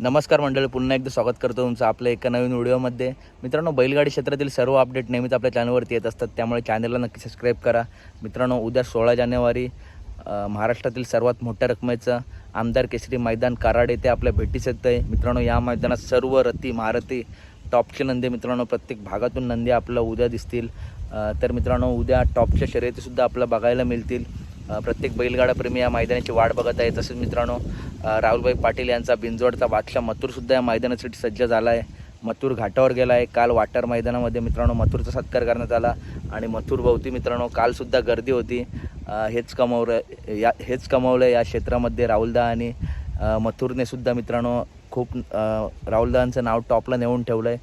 नमस्कार मंडळी पुन्हा एकदा स्वागत करतो तुमचं आपल्या एका नवीन व्हिडिओमध्ये. मित्रांनो बैलगाडी क्षेत्रातील सर्व अपडेट नेहमीच आपल्या चॅनलवरती येत असतात त्यामुळे चॅनलला नक्की सबस्क्राईब करा. मित्रांनो उद्या सोळा जानेवारी महाराष्ट्रातील सर्वात मोठ्या रकमेचं आमदार केसरी मैदान कराड येथे आपल्या भेटीस येतं आहे मित्रांनो या मैदानात सर्व रती महारथी टॉपचे नंदी मित्रांनो प्रत्येक भागातून नंदी आपल्याला उद्या दिसतील. तर मित्रांनो उद्या टॉपच्या शर्यतीसुद्धा आपल्याला बघायला मिळतील. प्रत्येक बैलगाडाप्रेमी या मैदानाची वाट बघत आहे. तसेच मित्रांनो राहुलभाई पाटील यांचा बिंजवडचा बादशाह मथुरसुद्धा या मैदानासाठी सज्ज झाला आहे. मथुर घाटावर गेला आहे काल वाटर मैदानामध्ये मित्रांनो मथुरचा सत्कार करण्यात आला. आणि मथुरभोवती मित्रांनो कालसुद्धा गर्दी होती. हेच कमवलं या हेच कमवलं या क्षेत्रामध्ये राहुलदा आणि अ, सुद्धा मित्रांनो खूप राहुलदांचं नाव टॉपला नेऊन ठेवलं आहे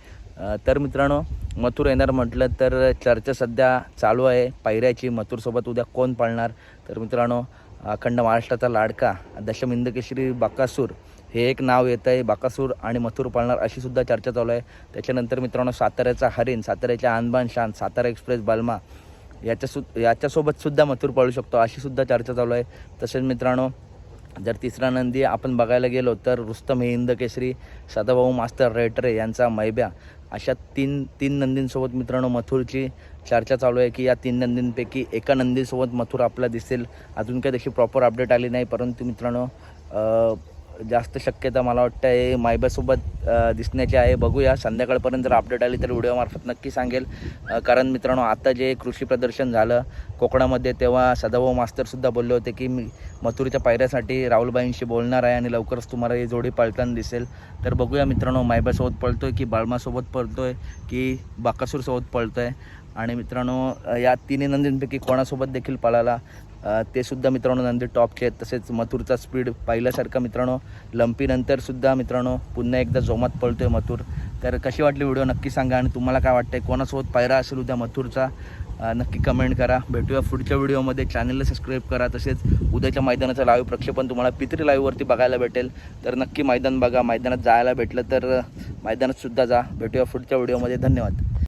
तर मित्रांनो मथुर येणार म्हटलं तर चर्चा सध्या चालू आहे. पायऱ्याची मथुरसोबत उद्या कोण पाळणार? तर मित्रांनो अखंड महाराष्ट्राचा लाडका दशमिंद केशरी बाकासूर हे एक नाव येतं आहे बाकासूर आणि मथुर पाळणार अशी सुद्धा चर्चा चालू आहे. त्याच्यानंतर मित्रांनो साताऱ्याचा हरिण साताऱ्याच्या आणबान शान सातारा एक्सप्रेस बालमा याच्या सु याच्यासोबत सुद्धा मथुर पाळू शकतो अशी सुद्धा चर्चा चालू आहे. तसेच मित्रांनो जर तिसरा नंदी आपण बघायला गेलो तर रुस्तम हे हिंद केसरी सदाभाऊ मास्तर रेटरे यांचा मैब्या. अशा तीन तीन नंदींसोबत मित्रांनो मथुरची चर्चा चालू आहे की या तीन नंदींपैकी एका नंदीसोबत मथुर आपला दिसेल. अजून काही तशी प्रॉपर अपडेट आली नाही परंतु मित्रांनो जास्त शक्यता मला वाटतं आहे मायबासोबत दिसण्याची आहे. बघूया संध्याकाळपर्यंत जर अपडेट आली तर व्हिडिओमार्फत नक्की सांगेल. कारण मित्रांनो आता जे कृषी प्रदर्शन झालं कोकणामध्ये तेव्हा सदाभाऊ मास्तरसुद्धा बोलले होते की मी मथुरीच्या पायऱ्यासाठी राहुलबाईंशी बोलणार आहे आणि लवकरच तुम्हाला ही जोडी पळताना दिसेल. तर बघूया मित्रांनो मायबासोबत पळतोय की बाळमासोबत पळतोय की बाकासूरसोबत पळतोय? आणि मित्रांनो या तिन्ही नंदींपैकी कोणासोबत देखील पळाला? ते सुद्धा मित्रांनो नंदी टॉपचे आहेत तसेच मथुरचा स्पीड पाहिल्यासारखा मित्रांनो. लंपीनंतर सुद्धा मित्रांनो पुन्हा एकदा जोमात पळतोय मथुर. तर कशी वाटली व्हिडिओ नक्की सांगा आणि तुम्हाला काय वाटतंय? कोणासोबत पायरा असेल उद्या मथुरचा? नक्की कमेंट करा. भेटूया पुढच्या व्हिडिओमध्ये चॅनलला सबस्क्राईब करा. तसेच उद्याच्या मैदानाचं लाईव्ह प्रक्षेपण तुम्हाला पितरी लाईव्हवरती बघायला भेटेल. तर नक्की मैदान बघा. मैदानात जायला भेटलं तर मैदानातसुद्धा जा. भेटूया पुढच्या व्हिडिओमध्ये धन्यवाद.